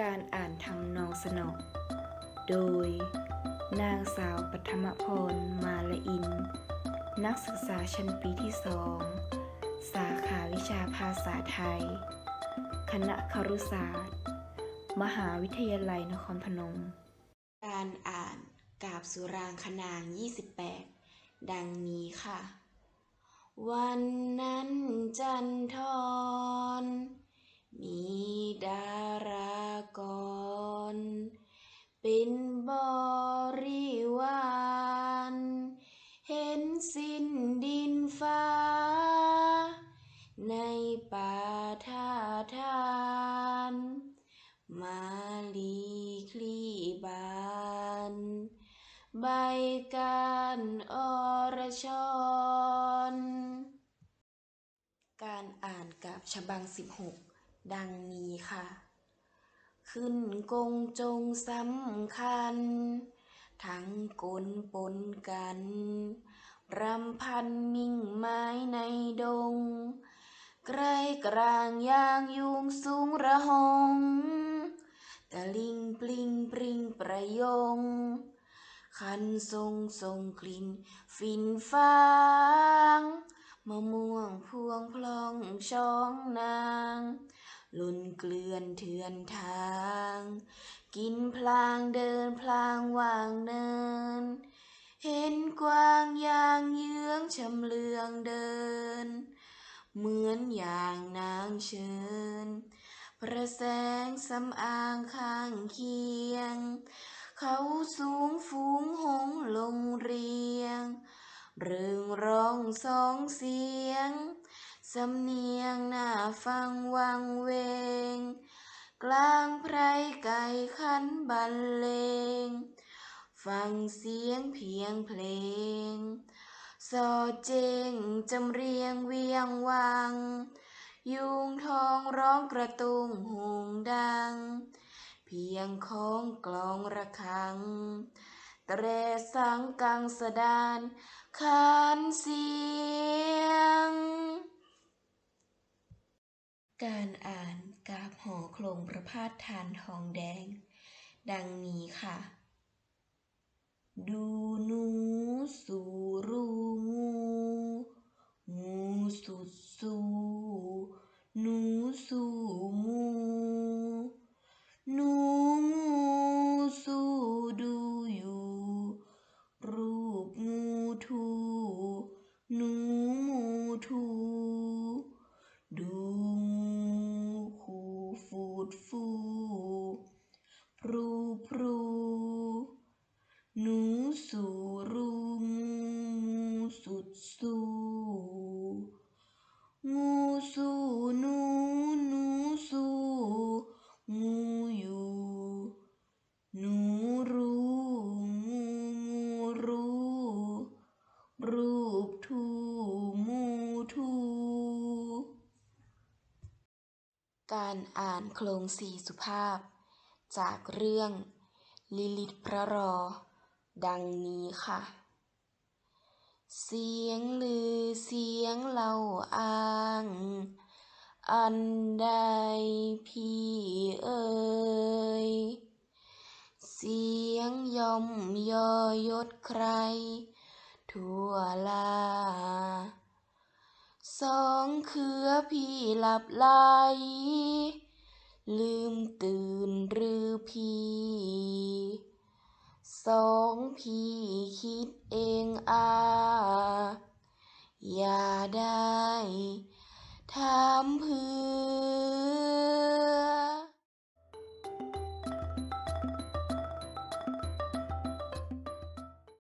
การอ่านทำนองสนอโดย นางสาวปัทมพร มาละอิน นักศึกษาชั้นปีที่สอง สาขาวิชาภาษาไทย คณะครุศาสตร์ มหาวิทยาลัยนครพนม การอ่านกาบสุรางคนาง 28 ดังนี้ค่ะ วันนั้นจันทรมีดารา เป็นบริวารเห็นสิ้นดินฟ้า ในป่าท่าทาน มาลีคลีบาน ใบการอรชรการอ่านกับฉบัง 16 ดังนี้ค่ะ ขึ้นกงจงสำคัญ ทั้งกลปนกันรำพันมิ่งไม้ในดง ไกรกลางยางยุงสูงระหงตะลิงปลิงปริงประยง คันทรงทรงกลิ่นฝินฟางมะม่วงพวงพลองช่องนาง ลุนเกลื่อนเถื่อนทาง กินพลางเดินพลางวางเนิน เห็นกวางยางเยื้องชำเลืองเดิน เหมือนอย่างนางเชิญพระแสงสำอางข้างเคียง เขาสูงฝูงหงลงเรียง เริงร้องสองเสียง สำเนียงหน่าฟังวังเวง กลางไพรไก่ขันบรรเลง ฟังเสียงเพียงเพลง สอเจงจำเรียงเวียงวัง ยุงทองร้องกระตุ้งหูงดัง เพียงของกลองระฆังตรสังกังสดานขานเสียง การอ่านกาบหอโครงประพาสทานทองแดง ดังนี้ค่ะ ดูนูสูรูงู งูสุดสูนูสูงู หนูงูสู้ดูอยู่ รูปงูทูหนูงูทู ดูงูคู่ฟู ดฟูพรูพรูหนูสู่รูมูสุดสูงูสู้หนูหนูสู้งูอยู่ หนูรู้งูงูรู้ รูปทูมูทู การอ่านโครงสี่สุภาพ จากเรื่อง ลิลิตพระรอ ดังนี้ค่ะ เสียงลือเสียงเล่าอ้าง อันใดพี่เอ่ย เสียงย่อมยอยศใคร ทั่วลา สองเคือพี่หลับไหลลืมตื่นหรือพี่สองพี่คิดเองอาอย่าได้ถามเพื่อ